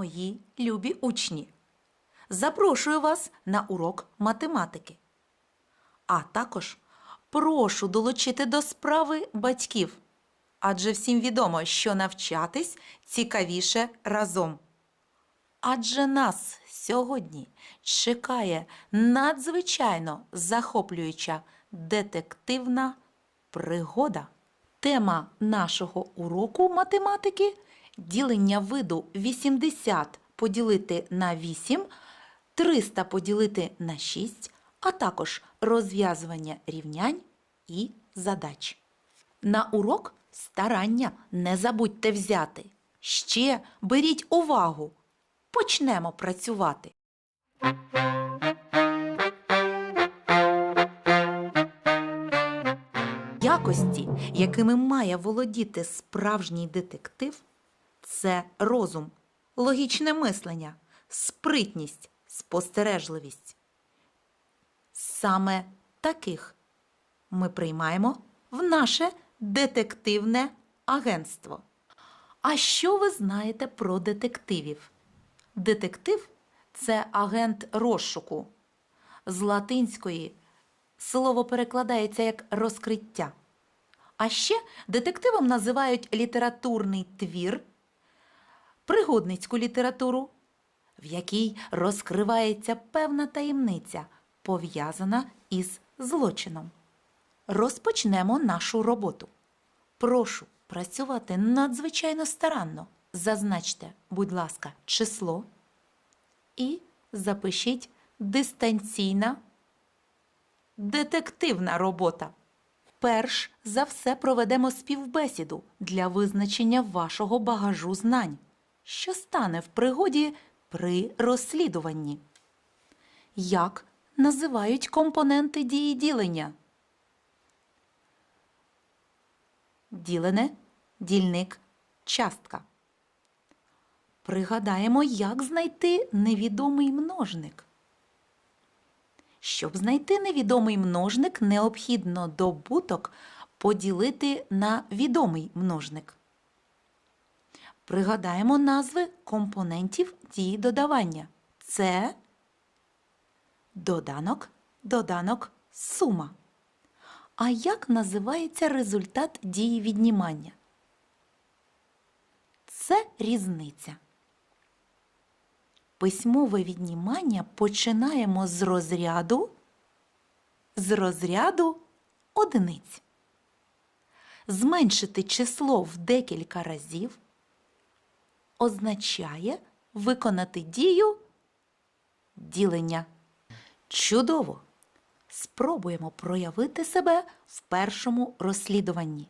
мої любі учні! Запрошую вас на урок математики. А також прошу долучити до справи батьків. Адже всім відомо, що навчатись цікавіше разом. Адже нас сьогодні чекає надзвичайно захоплююча детективна пригода. Тема нашого уроку математики ділення виду 80 поділити на 8, 300 поділити на 6, а також розв'язування рівнянь і задач. На урок старання не забудьте взяти. Ще беріть увагу. Почнемо працювати. Якості, якими має володіти справжній детектив, це розум, логічне мислення, спритність, спостережливість. Саме таких ми приймаємо в наше детективне агентство. А що ви знаєте про детективів? Детектив це агент розшуку. З латинської слово перекладається як розкриття. А ще детективом називають літературний твір, пригодницьку літературу, в якій розкривається певна таємниця, пов'язана із злочином. Розпочнемо нашу роботу. Прошу працювати надзвичайно старанно. Зазначте, будь ласка, число і запишіть дистанційна детективна робота. Перш за все проведемо співбесіду для визначення вашого багажу знань, що стане в пригоді при розслідуванні. Як називають компоненти дії ділення? Ділене, дільник, частка. Пригадаємо, як знайти невідомий множник. Щоб знайти невідомий множник, необхідно добуток поділити на відомий множник. Пригадаємо назви компонентів дії додавання. Це доданок, доданок, сума. А як називається результат дії віднімання? Це різниця. Письмове віднімання починаємо з розряду з розряду одиниць. Зменшити число в декілька разів означає виконати дію ділення. Чудово! Спробуємо проявити себе в першому розслідуванні.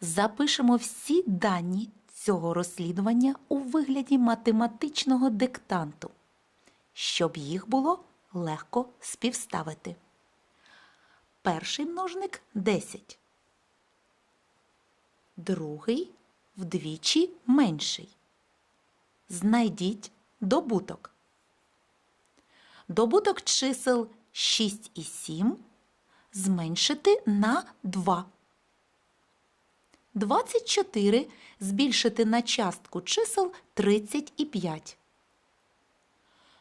Запишемо всі дані цього розслідування у вигляді математичного диктанту, щоб їх було легко співставити. Перший множник 10. Другий вдвічі менший. Знайдіть добуток. Добуток чисел 6 і 7 зменшити на 2. 24 збільшити на частку чисел 30 і 5.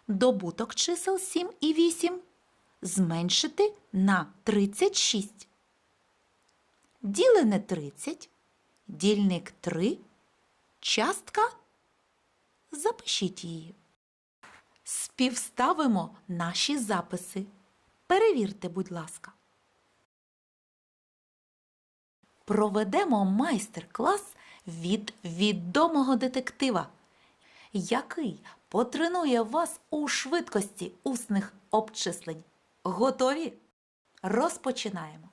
Добуток чисел 7 і 8 зменшити на 36. Ділене 30, дільник 3, частка. Запишіть її. Співставимо наші записи. Перевірте, будь ласка. Проведемо майстер-клас від відомого детектива, який потренує вас у швидкості усних обчислень. Готові? Розпочинаємо.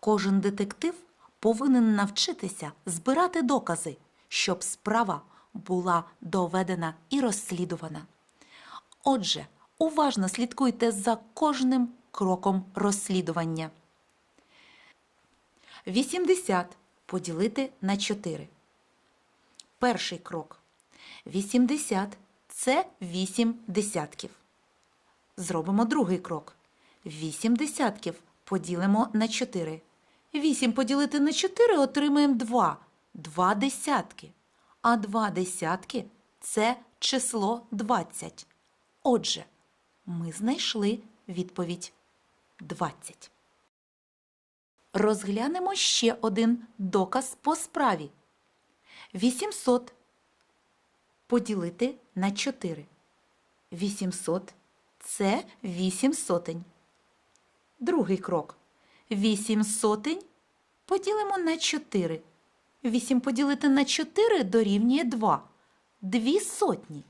Кожен детектив повинен навчитися збирати докази, щоб справа була доведена і розслідувана. Отже, уважно слідкуйте за кожним кроком розслідування. 80 поділити на 4. Перший крок. 80 – це 8 десятків. Зробимо другий крок. 8 десятків поділимо на 4. 8 поділити на 4 отримаємо 2. 2 десятки. А 2 десятки – це число 20. Отже, ми знайшли відповідь 20. Розглянемо ще один доказ по справі. 800 поділити на 4. 800 – це 8 сотень. Другий крок. 8 сотень поділимо на 4. 8 поділити на 4 дорівнює 2. 2 сотні.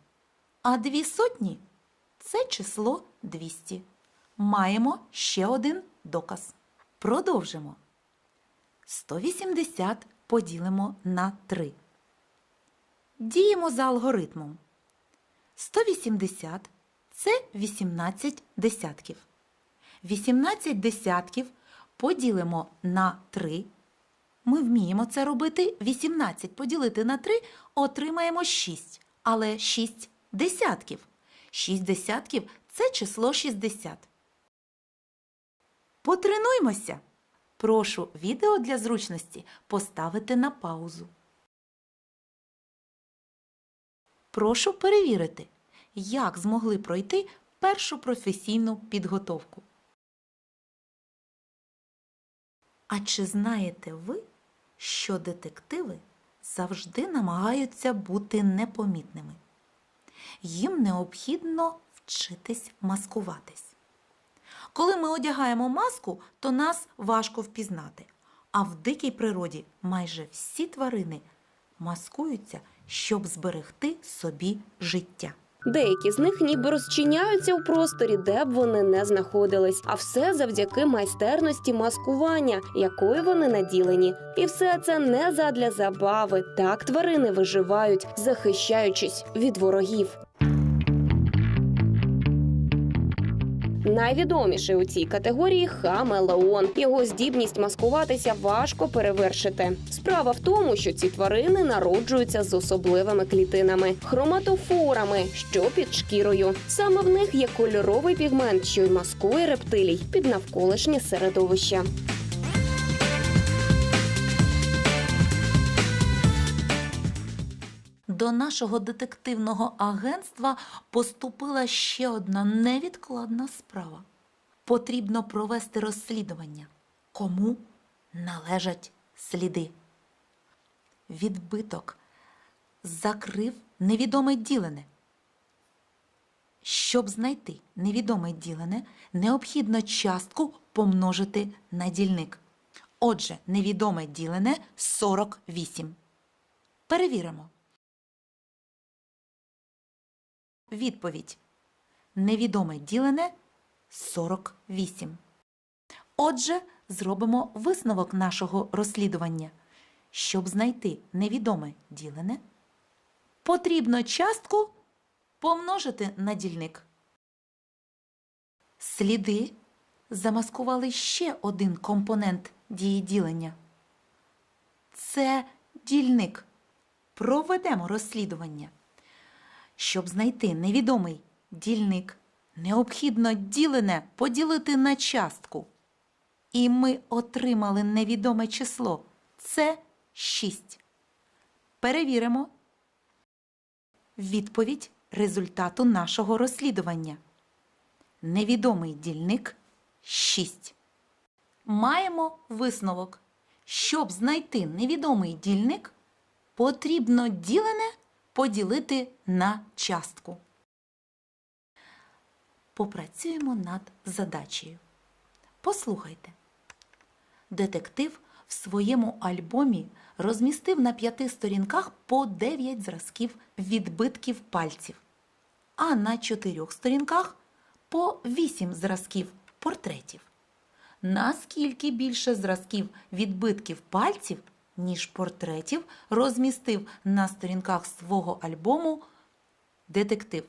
А 2 сотні – це число 200. Маємо ще один доказ. Продовжимо. 180 поділимо на 3. Діємо за алгоритмом. 180 – це 18 десятків. 18 десятків поділимо на 3. Ми вміємо це робити. 18 поділити на 3 отримаємо 6. Але 6 десятків. 6 десятків – це число 60. Потренуймося. Прошу відео для зручності поставити на паузу. Прошу перевірити, як змогли пройти першу професійну підготовку. А чи знаєте ви, що детективи завжди намагаються бути непомітними? Їм необхідно вчитись маскуватись. Коли ми одягаємо маску, то нас важко впізнати. А в дикій природі майже всі тварини маскуються, щоб зберегти собі життя. Деякі з них ніби розчиняються у просторі, де б вони не знаходились, а все завдяки майстерності маскування, якою вони наділені. І все це не задля забави. Так тварини виживають, захищаючись від ворогів. Найвідоміший у цій категорії хамелеон. Його здібність маскуватися важко перевершити. Справа в тому, що ці тварини народжуються з особливими клітинами хроматофорами, що під шкірою. Саме в них є кольоровий пігмент, що й маскує рептилій під навколишнє середовище. До нашого детективного агентства поступила ще одна невідкладна справа. Потрібно провести розслідування, кому належать сліди. Відбиток закрив невідоме ділене. Щоб знайти невідоме ділене, необхідно частку помножити на дільник. Отже, невідоме ділене 48. Перевіримо. Відповідь. Невідоме ділене 48. Отже, зробимо висновок нашого розслідування. Щоб знайти невідоме ділене, потрібно частку помножити на дільник. Сліди замаскували ще один компонент дії ділення. Це дільник. Проведемо розслідування. Щоб знайти невідомий дільник, необхідно ділене поділити на частку. І ми отримали невідоме число. Це 6. Перевіримо відповідь результату нашого розслідування. Невідомий дільник 6. Маємо висновок. Щоб знайти невідомий дільник, потрібно ділене поділити на частку. Попрацюємо над задачею. Послухайте. Детектив в своєму альбомі розмістив на п'яти сторінках по 9 зразків відбитків пальців, а на чотирьох сторінках по 8 зразків портретів. Наскільки більше зразків відбитків пальців, ніж портретів, розмістив на сторінках свого альбому детектив.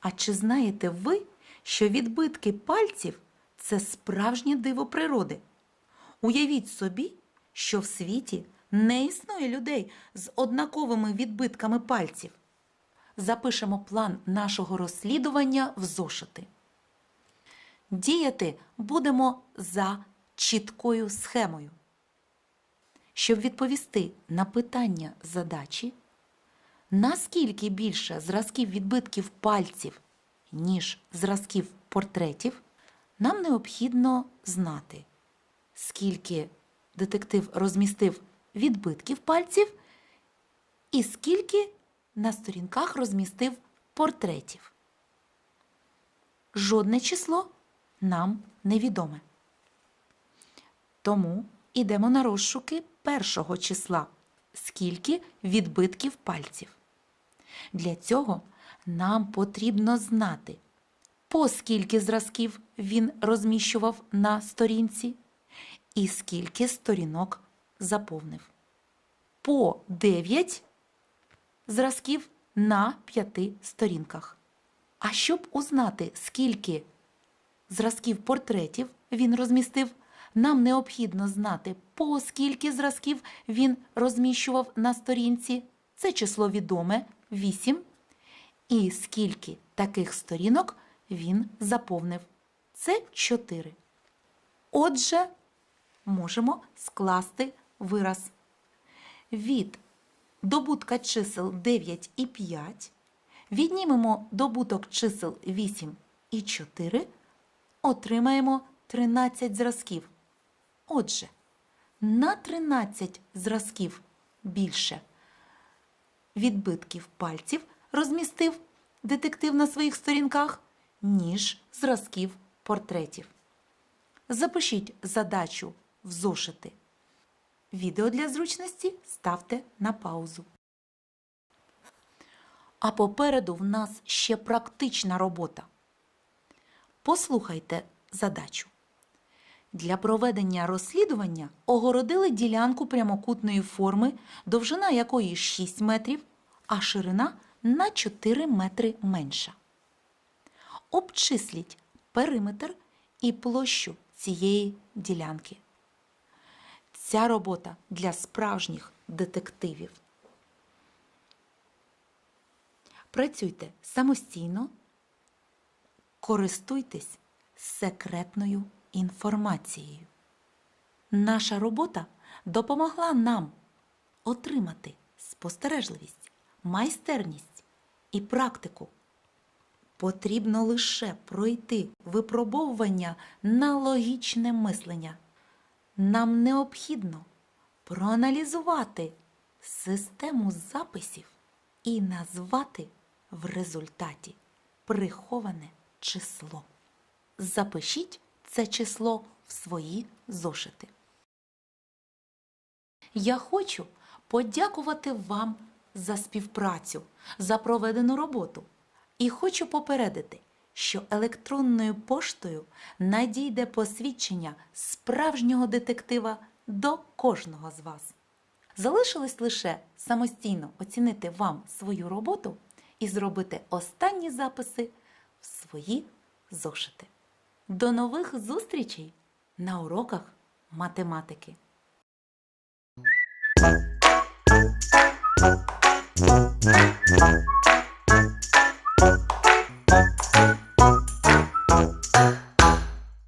А чи знаєте ви, що відбитки пальців це справжнє диво природи? Уявіть собі, що в світі не існує людей з однаковими відбитками пальців. Запишемо план нашого розслідування в зошити. Діяти будемо за чіткою схемою. Щоб відповісти на питання задачі, наскільки більше зразків відбитків пальців, ніж зразків портретів, нам необхідно знати, скільки детектив розмістив відбитків пальців і скільки на сторінках розмістив портретів. Жодне число нам невідоме. Тому йдемо на розшуки першого числа, скільки відбитків пальців. Для цього нам потрібно знати, по скільки зразків він розміщував на сторінці і скільки сторінок заповнив. По 9 зразків на 5 сторінках. А щоб узнати, скільки зразків портретів він розмістив, нам необхідно знати, по скільки зразків він розміщував на сторінці. Це число відоме 8. І скільки таких сторінок він заповнив. Це 4. Отже, можемо скласти вираз. Від добутка чисел 9 і 5 віднімемо добуток чисел 8 і 4, отримаємо 13 зразків. Отже, на 13 зразків більше відбитків пальців розмістив детектив на своїх сторінках, ніж зразків портретів. Запишіть задачу в зошити. Відео для зручності ставте на паузу. А попереду в нас ще практична робота. Послухайте задачу. Для проведення розслідування огородили ділянку прямокутної форми, довжина якої 6 метрів, а ширина на 4 метри менша. Обчисліть периметр і площу цієї ділянки. Ця робота для справжніх детективів. Працюйте самостійно, користуйтесь секретною інформацією. Наша робота допомогла нам отримати спостережливість, майстерність і практику. Потрібно лише пройти випробовування на логічне мислення. Нам необхідно проаналізувати систему записів і назвати в результаті приховане число. Запишіть це число в свої зошити. Я хочу подякувати вам за співпрацю, за проведену роботу. І хочу попередити, що електронною поштою надійде посвідчення справжнього детектива до кожного з вас. Залишилось лише самостійно оцінити вам свою роботу і зробити останні записи в свої зошити. До нових зустрічей на уроках математики.